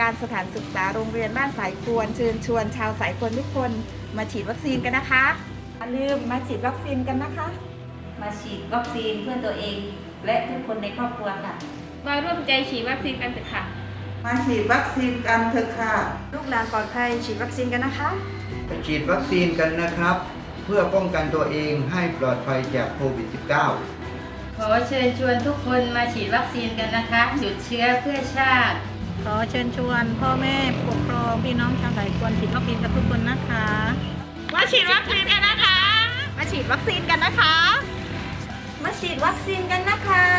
การสถานศึกษาโรงเรียนบ้านสายควรเชิญชวนชาวสายควรทุกคนมาฉีดวัคซีนกันนะคะอย่าลืมมาฉีดวัคซีนกันนะคะ มาฉีดวัคซีนเพื่อตัวเอง และทุกคนในครอบครัวค่ะ มาร่วมใจฉีดวัคซีนกันเถอะค่ะ มาฉีดวัคซีนกันเถอะค่ะ ลูกหลานปลอดภัยฉีดวัคซีนกันนะคะ ไปฉีดวัคซีนกันนะครับ เพื่อป้องกันตัวเองให้ปลอดภัยจากโควิด -19 ขอเชิญชวนทุกคนมาฉีดวัคซีนกันนะคะ หยุดเชื้อเพื่อชาติ ขอเชิญชวนพ่อแม่ผู้ปกครองพี่น้องชาวสายควรฉีดวัคซีนกับทุกคนนะคะมาฉีดวัคซีนกันนะคะ มาฉีดวัคซีนกันนะคะ มาฉีดวัคซีนกันนะคะมาฉีดวัคซีนกันนะคะ